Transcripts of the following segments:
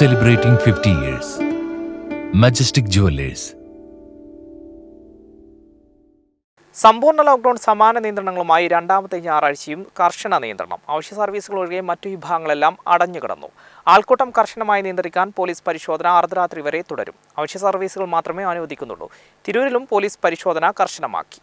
celebrating 50 years. Majestic Jewelers. സമ്പൂർണ lockdown സമാന നിയന്ത്രണങ്ങളുമായി രണ്ടാമത്തെ ഞായറാഴ്ചയും കർശന നിയന്ത്രണം. അവശ്യ സർവീസുകൾ ഒഴികെ മറ്റു വിഭാഗങ്ങളെല്ലാം അടഞ്ഞുകിടന്നു. ആൾക്കൂട്ടം കർശനമായി നിയന്ത്രിക്കാൻ പോലീസ് പരിശോധന അർദ്ധരാത്രി വരെ തുടരും. അവശ്യ സർവീസുകൾ മാത്രമേ അനുവദിക്കുന്നുള്ളൂ. തിരൂരിലും പോലീസ് പരിശോധന കർശനമാക്കി.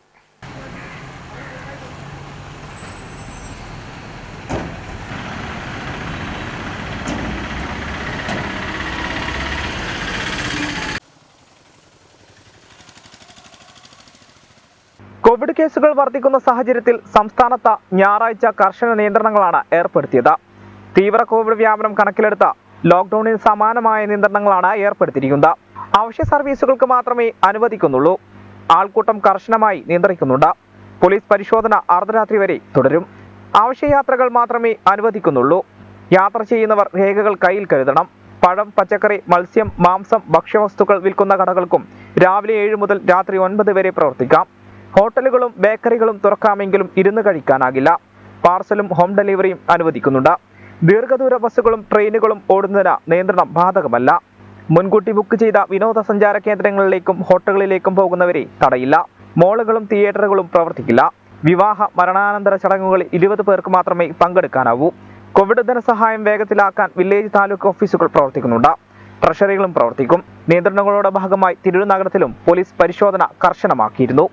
കോവിഡ് കേസുകൾ വർദ്ധിക്കുന്ന സാഹചര്യത്തിൽ സംസ്ഥാനത്ത് ഞായറാഴ്ച കർശന നിയന്ത്രണങ്ങളാണ് ഏർപ്പെടുത്തിയത്. തീവ്ര കോവിഡ് വ്യാപനം കണക്കിലെടുത്ത ലോക്ക്ഡൌണിന് സമാനമായ നിയന്ത്രണങ്ങളാണ് ഏർപ്പെടുത്തിയിരിക്കുന്നത്. അവശ്യ സർവീസുകൾക്ക് മാത്രമേ അനുവദിക്കുന്നുള്ളൂ. ആൾക്കൂട്ടം കർശനമായി നിയന്ത്രിക്കുന്നുണ്ട്. പോലീസ് പരിശോധന അർദ്ധരാത്രി വരെ തുടരും. അവശ്യ യാത്രകൾ മാത്രമേ അനുവദിക്കുന്നുള്ളൂ. യാത്ര ചെയ്യുന്നവർ രേഖകൾ കയ്യിൽ കരുതണം. പഴം പച്ചക്കറി മത്സ്യം മാംസം ഭക്ഷ്യവസ്തുക്കൾ വിൽക്കുന്ന കടകൾക്കും രാവിലെ ഏഴ് മുതൽ രാത്രി ഒൻപത് വരെ പ്രവർത്തിക്കാം. ഹോട്ടലുകളും ബേക്കറികളും തുറക്കാമെങ്കിലും ഇരുന്ന് കഴിക്കാനാകില്ല. പാർസലും ഹോം ഡെലിവറിയും അനുവദിക്കുന്നുണ്ട്. ദീർഘദൂര ബസ്സുകളും ട്രെയിനുകളും ഓടുന്നതിന് നിയന്ത്രണം ബാധകമല്ല. മുൻകൂട്ടി ബുക്ക് ചെയ്ത വിനോദസഞ്ചാര കേന്ദ്രങ്ങളിലേക്കും ഹോട്ടലുകളിലേക്കും പോകുന്നവരെ തടയില്ല. മോളുകളും തിയേറ്ററുകളും പ്രവർത്തിക്കില്ല. വിവാഹ മരണാനന്തര ചടങ്ങുകളിൽ ഇരുപത് പേർക്ക് മാത്രമേ പങ്കെടുക്കാനാവൂ. കോവിഡ് ധനസഹായം വേഗത്തിലാക്കാൻ വില്ലേജ് താലൂക്ക് ഓഫീസുകൾ പ്രവർത്തിക്കുന്നുണ്ട്. ട്രഷറികളും പ്രവർത്തിക്കും. നിയന്ത്രണങ്ങളുടെ ഭാഗമായി തിരുവനന്തപുരത്തിലും പോലീസ് പരിശോധന കർശനമാക്കിയിരുന്നു.